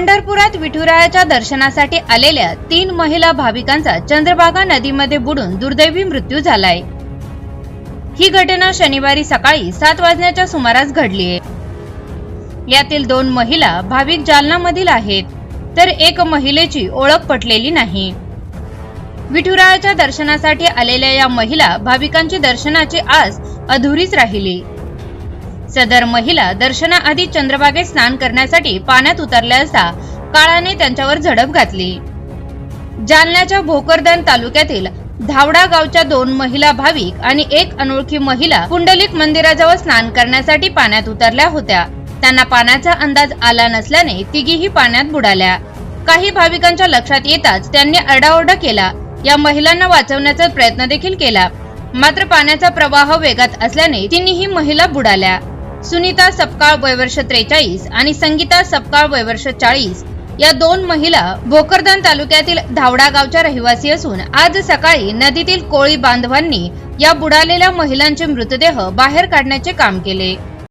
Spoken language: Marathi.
पंढरपुरात विठुरायाच्या दर्शनासाठी आलेल्या तीन महिला भाविकांचा चंद्रभागा नदीमध्ये बुडून दुर्दैवी मृत्यू झालाय. ही घटना शनिवारी सकाळी सात वाजण्याच्या सुमारास घडलीय यातील दोन महिला भाविक जालनामधील आहेत तर एक महिलेची ओळख पटलेली नाही. विठुरायाच्या दर्शनासाठी आलेल्या या महिला भाविकांची दर्शनाची आस अधुरीच राहिली. सदर महिला दर्शनाआधी चंद्रभागेत स्नान करण्यासाठी पाण्यात उतरल्या असता काळाने त्यांच्यावर झडप घातली. जालन्याच्या भोकरदन तालुक्यातील धावडा गावच्या दोन महिला भाविक आणि एक अनोळखी महिला पुंडलिक मंदिराजवळ स्नान करण्यासाठी पाण्यात उतरल्या होत्या. त्यांना पाण्याचा अंदाज आला नसल्याने तिघीही पाण्यात बुडाल्या. काही भाविकांच्या लक्षात येताच त्यांनी आरडाओरडा केला. या महिलांना वाचवण्याचा प्रयत्न देखील केला. मात्र पाण्याचा प्रवाह वेगात असल्याने तिन्ही महिला बुडाल्या. सुनीता सपकाळ वयवर्ष त्रेचाळीस आणि संगीता सपकाळ वयवर्ष चाळीस या दोन महिला भोकरदन तालुक्यातील धावडा गावच्या रहिवासी असून आज सकाळी नदीतील कोळी बांधवांनी या बुडालेल्या महिलांचे मृतदेह बाहेर काढण्याचे काम केले.